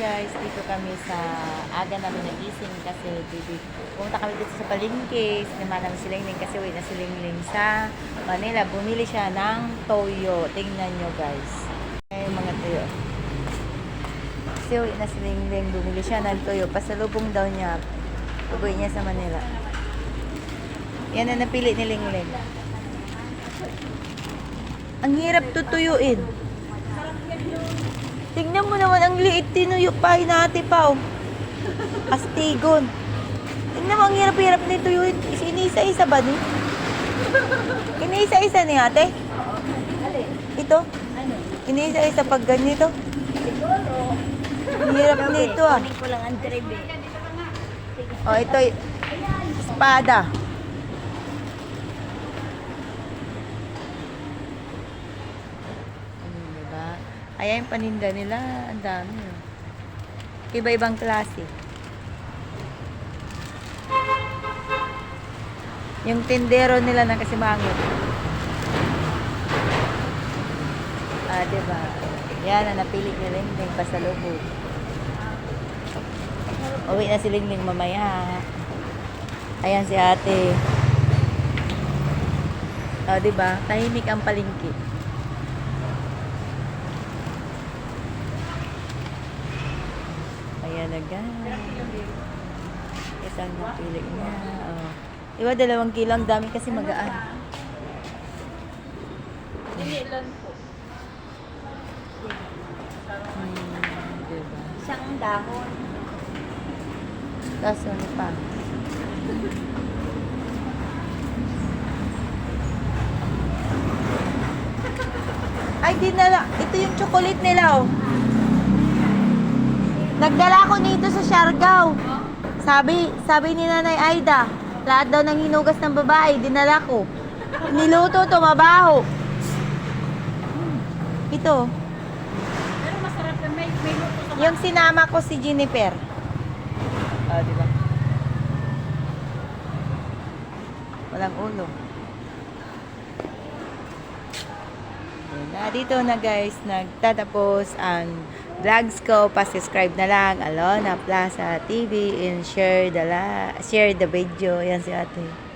guys, dito kami sa aga namin nagising kasi bibi, pumunta kami dito sa palengke, sinama namin si Lingling kasi uwi na si Lingling sa Manila. Bumili siya ng toyo. Tingnan nyo guys. Ay, mga toyo. Kasi uwi na si Lingling, bumili siya ng toyo. Pasalubong daw niya. Uwi niya sa Manila. Yan ang napili ni Lingling. Ang hirap tutuyuin. Tingnan mo naman ang liit tinuyo pa hinati pa oh. Astigon. Tingnan mo ang hirap-hirap nito yun. Inisa-isa ba ni? Inisa-isa ni ate? Ito? Inisa-isa pag ganito? Siguro. Ang hirap nito ah. Kunin ko lang ang drive eh. Oh, ito y- espada. Hmm, diba? Ayan yung paninda nila. Ang dami. Oh. Iba-ibang klase. Yung tindero nila ng kasimangot. Ah, diba? Yan ang napili ni Lingling pasalubog. Uwi na si Lingling mamaya. Ayan si ate. O, oh, diba? Tahimik ang palingki. Ayan na guys. Isang napili niya. Oh. Diba dalawang kilo? Ang dami kasi magaan. Hindi lang po. Hmm, diba? Isang dahon. Tapos ano pa? Ay, di na lang. Ito yung chocolate nila, oh. Nagdala ko nito sa Siargao. Sabi, sabi ni Nanay Aida, lahat daw ng hinugas ng babae, dinala ko. Niluto to, mabaho. Ito. Pero masarap na may, may luto sa Yung sinama ko si Jennifer. Ah, di ba? Walang ulo. Na, dito na guys, nagtatapos ang vlogs ko. Pa-subscribe na lang, Alona Plaza TV and share the, la share the video. Yan si ate.